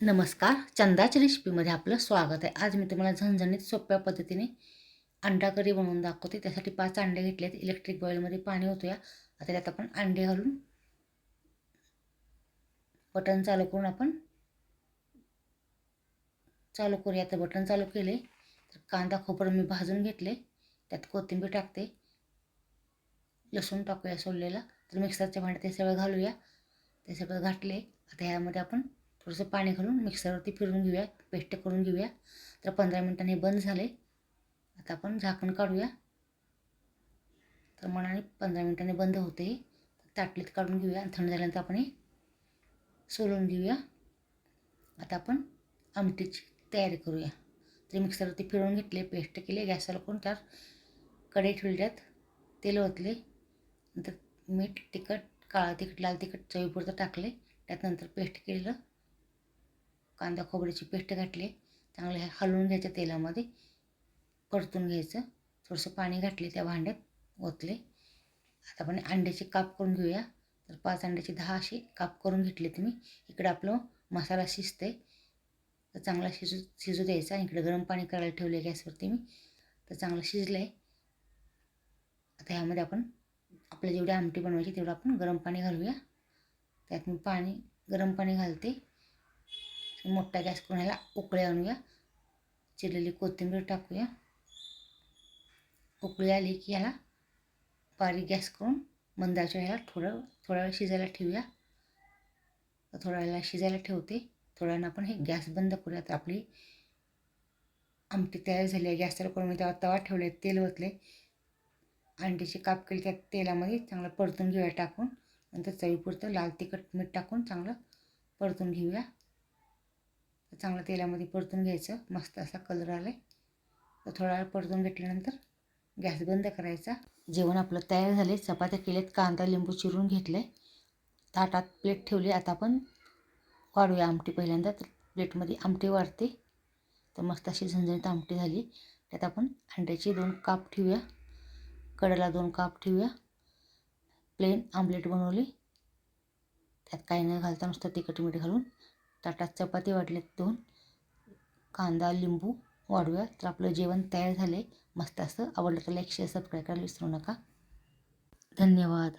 नमस्कार चंदाच्या रेसिपीमध्ये आपलं स्वागत आहे. आज मी तुम्हाला झणझणीत सोप्या पद्धतीने अंडा करी बनवून दाखवते. त्यासाठी पाच अंडे घेतले आहेत इलेक्ट्रिक बॉईलमध्ये पाणी होतोया आता त्यात आपण अंडे घालून बटन चालू करून आपण चालू करूया. तर बटन चालू केले तर कांदा खोबरं मी भाजून घेतले. त्यात कोथिंबीर टाकते. लसूण टाकूया सोडलेला तर मिक्सरच्या भांड्यात ते सगळं घालूया. ते सगळं घातले. आता ह्यामध्ये आपण थोडंसं पाणी घालून मिक्सरवरती फिरून घेऊया पेस्ट करून घेऊया. तर पंधरा मिनटांनी बंद झाले. आता आपण झाकण काढूया. तर मनाने पंधरा मिनटांनी बंद होते. ताटलीत काढून घेऊया आणि थंड झाल्यानंतर आपण हे सोलून घेऊया. आता आपण आमटीची तयारी करूया. ते मिक्सरवरती फिरवून घेतले पेस्ट केले गॅसला करून त्यात कढई ठेवल्यात तेल ओतले. नंतर मीठ तिखट काळा तिखट लाल तिखट चवीपुरतं टाकले. त्यात नंतर पेस्ट केलेलं कांदा खोबऱ्याची पेस्ट घातली. चांगले हलवून घ्यायचं तेलामध्ये. परतून घ्यायचं. थोडंसं पाणी घातले त्या भांड्यात. ओतले. आता आपण अंड्याचे काप करून घेऊया. तर पाच अंड्याचे दहा असे काप करून घेतले तुम्ही. इकडं आपलं मसाला शिजते तर चांगला शिजू शिजू द्यायचा. इकडे गरम पाणी करायला ठेवले गॅसवरती मी. तर चांगलं शिजलं आहे आता ह्यामध्ये आपण आपल्या जेवढी आमटी बनवायची तेवढं आपण गरम पाणी घालूया. त्यात मी पाणी गरम पाणी घालते. मोठा गॅस करून ह्याला उकळी आणूया. चिरलेली कोथिंबीर टाकूया. उकळी आली की ह्याला बारीक गॅस करून मंदाच्या ह्याला थोडं थोडा वेळ शिजायला ठेवूया. थोड्या वेळेला शिजायला ठेवते. थोड्या वेळानं आपण हे गॅस बंद करूया. तर आपली आमटी तयार झाली आहे. गॅस करून मी तेव्हा तवा ठेवले तेल ओतले. अंड्याचे काप केले त्या तेलामध्ये चांगलं परतून घेऊया टाकून. नंतर चवीपुरतं लाल तिखट मीठ टाकून चांगलं परतून घेऊया. चांगलं तेलामध्ये परतून घ्यायचं. मस्त असा कलर आला आहे थोडा वेळ परतून घेतल्यानंतर गॅस बंद करायचा. जेवण आपलं तयार झाले चपात्या केलेत कांदा लिंबू चिरून घेतले ताटात प्लेट ठेवली. आता आपण वाढूया आमटी पहिल्यांदा. तर प्लेटमध्ये आमटी वाढते. तर मस्त अशी झणझणीत आमटी झाली. त्यात आपण अंड्याचे दोन काप ठेवूया. कडेला दोन काप ठेवूया. प्लेन आमलेट बनवली. त्यात काही न घालता नुसतं तिखट मीठ घालून ताटात चपाती वाढल्यात दोन कांदा लिंबू वाढूया तर आपलं जेवण तयार झालं आहे मस्त असं आवडलं तर लाईक शेअर सबस्क्राईब करायला विसरू नका. धन्यवाद.